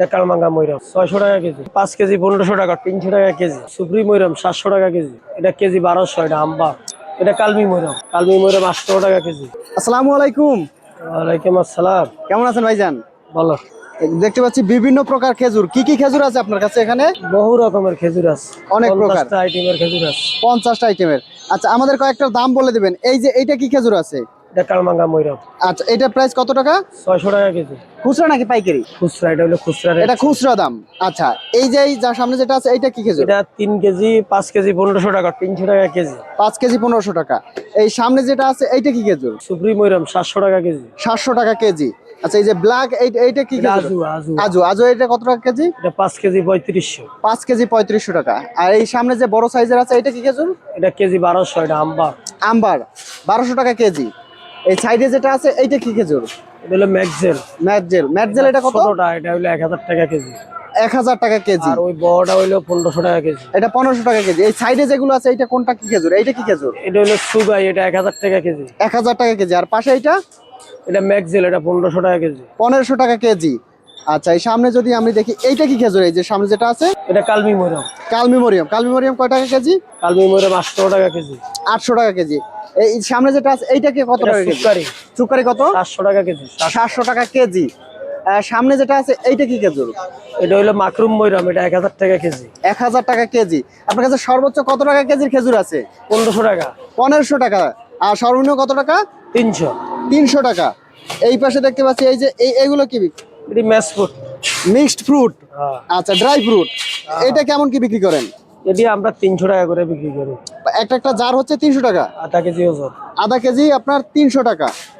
এটা কালমাঙ্গা ময়রাম ছয়শো টাকা কেজি। পাঁচ কেজি পনেরোশো টাকা তিনশো টাকা কেজি। সুপ্রি ময়রাম সাতশো টাকা কেজি। এটা কেজি বারোশো এটা আম্বার এটা কালমি ময়রাম। কালমি ময়রাম আটশো টাকা কেজি। আসসালামু আলাইকুম। ওয়ালাইকুম আসসালাম। কেমন আছেন ভাইজান? বলো দেখতে পাচ্ছি বিভিন্ন প্রকার খেজুর। কি কি খেজুর আছে আপনার কাছে এখানে? বহু রকমের খেজুর আছে। অনেক প্রকার। আইটেমের খেজুর আছে। পঞ্চাশটা আইটেমের আচ্ছা আমাদের কয়েকটার দাম বলে দিবেন। এই যে এইটা কি খেজুর আছে? এটা কালমাঙ্গা আচ্ছা এটা প্রাইস কত টাকা? ছয়শো টাকা কেজি। খুচরা নাকি পাইকারি? খুচরা এটা হলো খুচরা এটা খুচরা দাম। আচ্ছা এই যে এই যা সামনে যেটা আছে এইটা কি এটা কেজি কেজি টাকা তিনশো টাকা কেজি। কেজি টাকা। এই সামনে যেটা আছে এইটা কি সুপ্রি ময়রাম টাকা কেজি। সাতশো টাকা কেজি। আচ্ছা এই যে ব্ল্যাক এইটা কি এটা খেজুর আজু আজু। আজু আজু এটা কত টাকা কেজি? এটা কেজি পঁয়ত্রিশশো। পাঁচ কেজি পঁয়ত্রিশশো টাকা। আর এই সামনে যে বড় সাইজের আছে এটা কি এটা কেজি এটা আম্বার। আম্বার বারোশো টাকা কেজি। এই সাইডে যেটা আছে এইটা কি খেজুর এটা হলো ম্যাকজেল ম্যাটজেল ম্যাটজেল এটা কত ছোটটা এটা হলো এক হাজার টাকা কেজি এক হাজার টাকা কেজি আর ওই বড়টা হইল পনেরোশো টাকা কেজি এটা পনেরোশো টাকা কেজি এই সাইডে যেগুলো আছে এইটা কোনটা কি খেজুর এইটা কি খেজুর এটা হলো সুগাই এটা এক হাজার টাকা কেজি এক হাজার টাকা কেজি আর পাশে এইটা এটা ম্যাকজেল এটা পনেরোশো টাকা কেজি পনেরোশো টাকা কেজি আচ্ছা এই সামনে যদি আমি দেখি এইটা কি খেজুর এই যে সামনে যেটা আছে এটা কালমি ময়রাম কালমি মরিয়াম কালমি মরিয়াম কয় টাকা কেজি কালমি ময়রাম আটশো টাকা কেজি আটশো টাকা কেজি এই সামনে যেটা আছে এইটা কি কত টাকা কেজি? সুকারি কত? সাতশো টাকা কেজি। সাতশো টাকা কেজি। সামনে যেটা আছে এইটা কি খেজুর এটা হলো মাকরুম ময়রাম এটা এক হাজার টাকা কেজি। এক হাজার টাকা কেজি। আপনার কাছে সর্বোচ্চ কত টাকা কেজির খেজুর আছে? পনেরোশো টাকা। পনেরোশো টাকা। আর সর্বনিম্ন কত টাকা? তিনশো। তিনশো টাকা। এই পাশে দেখতে পাচ্ছি এই যে এই এগুলো কি এটি ম্যাশ ফুড মিক্সড ফ্রুট। হ্যাঁ। আচ্ছা ড্রাই ফ্রুট। এটা কেমন কি বিক্রি করেন? এটি আমরা তিনশো টাকা করে বিক্রি করি। একটা একটা জার হচ্ছে তিনশো টাকা। আধা কেজি ওজন। আধা কেজি আপনার তিনশো টাকা।